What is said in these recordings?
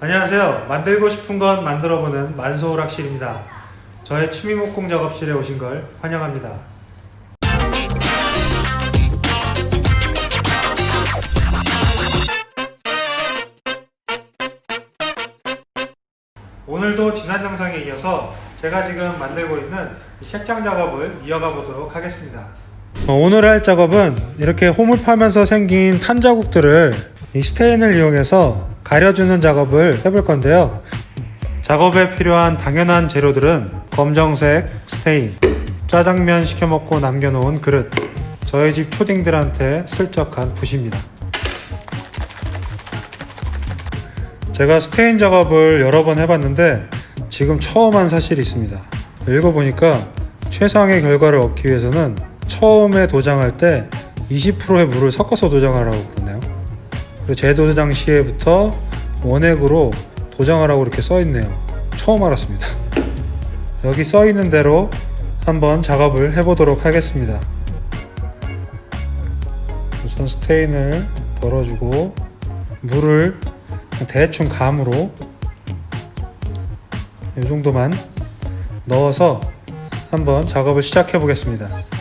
안녕하세요. 만들고 싶은 건 만들어보는 만소오락실입니다. 저의 취미 목공 작업실에 오신 걸 환영합니다. 오늘도 지난 영상에 이어서 제가 지금 만들고 있는 이 색장 작업을 이어가 보도록 하겠습니다. 어, 오늘 할 작업은 이렇게 홈을 파면서 생긴 탄 자국들을 이 스테인을 이용해서 가려주는 작업을 해볼 건데요. 작업에 필요한 당연한 재료들은 검정색 스테인, 짜장면 시켜 먹고 남겨놓은 그릇, 저희 집 초딩들한테 슬쩍한 붓입니다. 제가 스테인 작업을 여러 번 해봤는데 지금 처음 한 사실이 있습니다. 읽어보니까 최상의 결과를 얻기 위해서는 처음에 도장할 때 20%의 물을 섞어서 도장하라고 그리고 재도장 시에부터 원액으로 도장하라고 이렇게 써 있네요. 처음 알았습니다. 여기 써 있는 대로 한번 작업을 해보도록 하겠습니다. 우선 스테인을 덜어주고 물을 대충 감으로 이 정도만 넣어서 한번 작업을 시작해 보겠습니다.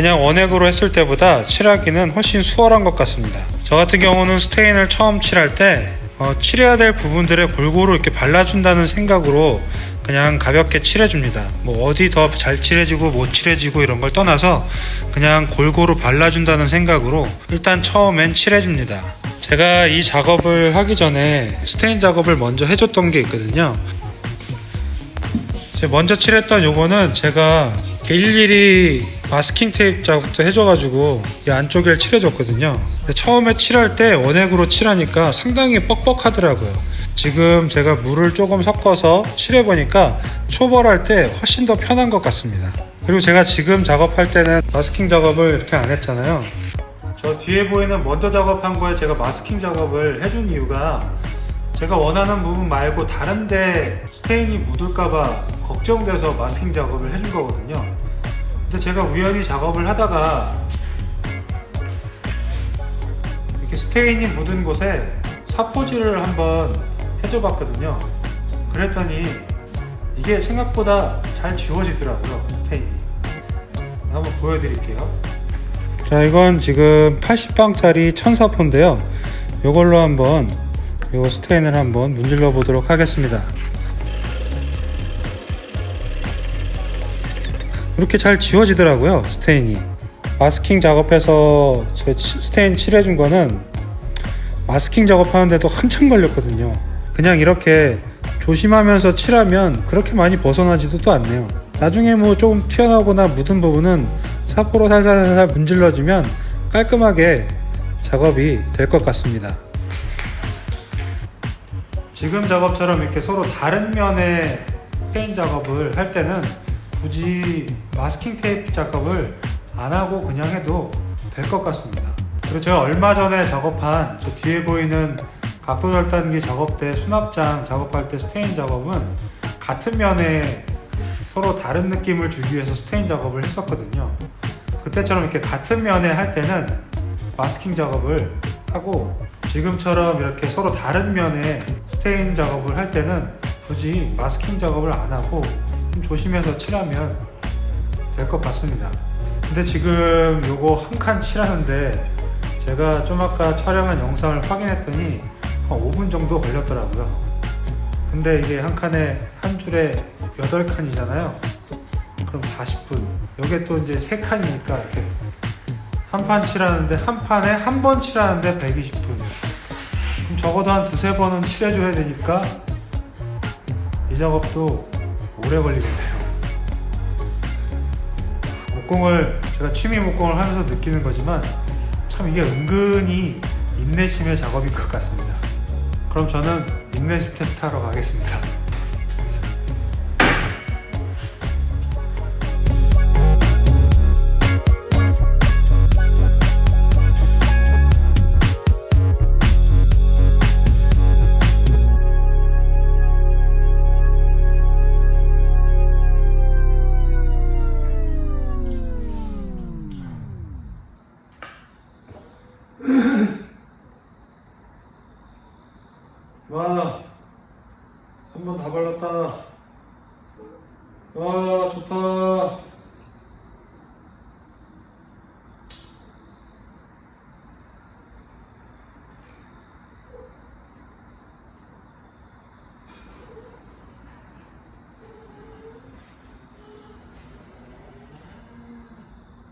그냥 원액으로 했을 때보다 칠하기는 훨씬 수월한 것 같습니다. 저 같은 경우는 스테인을 처음 칠할 때 어, 칠해야 될 부분들에 골고루 이렇게 발라준다는 생각으로 그냥 가볍게 칠해줍니다. 뭐 어디 더 잘 칠해지고 못 칠해지고 이런 걸 떠나서 그냥 골고루 발라준다는 생각으로 일단 처음엔 칠해줍니다. 제가 이 작업을 하기 전에 스테인 작업을 먼저 해줬던 게 있거든요. 먼저 칠했던 요거는 제가 일일이 마스킹 테이프 작업도 해줘가지고 이 안쪽을 칠해줬거든요. 처음에 칠할 때 원액으로 칠하니까 상당히 뻑뻑하더라고요. 지금 제가 물을 조금 섞어서 칠해보니까 초벌할 때 훨씬 더 편한 것 같습니다. 그리고 제가 지금 작업할 때는 마스킹 작업을 이렇게 안 했잖아요. 저 뒤에 보이는 먼저 작업한 거에 제가 마스킹 작업을 해준 이유가 제가 원하는 부분 말고 다른데 스테인이 묻을까봐 걱정돼서 마스킹 작업을 해준 거거든요. 근데 제가 우연히 작업을 하다가 이렇게 스테인이 묻은 곳에 사포질을 한번 해줘 봤거든요. 그랬더니 이게 생각보다 잘 지워지더라고요, 스테인이. 한번 보여드릴게요. 자, 이건 지금 80방짜리 천사포인데요. 이걸로 한번 요 스테인을 한번 문질러 보도록 하겠습니다. 이렇게 잘 지워지더라고요 스테인이. 마스킹 작업해서 제 치- 스테인 칠해준 거는 마스킹 작업하는데도 한참 걸렸거든요. 그냥 이렇게 조심하면서 칠하면 그렇게 많이 벗어나지도 또 않네요. 나중에 뭐 조금 튀어나오거나 묻은 부분은 사포로 살살살살 문질러주면 깔끔하게 작업이 될 것 같습니다. 지금 작업처럼 이렇게 서로 다른 면의 페인 작업을 할 때는 굳이 마스킹 테이프 작업을 안 하고 그냥 해도 될 것 같습니다. 그리고 제가 얼마 전에 작업한 저 뒤에 보이는 각도 절단기 작업 때 수납장 작업할 때 스테인 작업은 같은 면에 서로 다른 느낌을 주기 위해서 스테인 작업을 했었거든요. 그때처럼 이렇게 같은 면에 할 때는 마스킹 작업을 하고 지금처럼 이렇게 서로 다른 면에 스테인 작업을 할 때는 굳이 마스킹 작업을 안 하고 좀 조심해서 칠하면 될 것 같습니다. 근데 지금 요거 한 칸 칠하는데 제가 좀 아까 촬영한 영상을 확인했더니 한 5분 정도 걸렸더라고요. 근데 이게 한 칸에 한 줄에 8칸이잖아요. 그럼 40분. 요게 또 이제 3칸이니까 이렇게 한 판 칠하는데 한 판에 한 번 칠하는데 120분. 그럼 적어도 한 두세 번은 칠해줘야 되니까 이 작업도 오래 걸리겠네요. 목공을 제가 취미 목공을 하면서 느끼는 거지만 참 이게 은근히 인내심의 작업인 것 같습니다. 그럼 저는 인내심 테스트 하러 가겠습니다. 한 번 다 발랐다. 와 좋다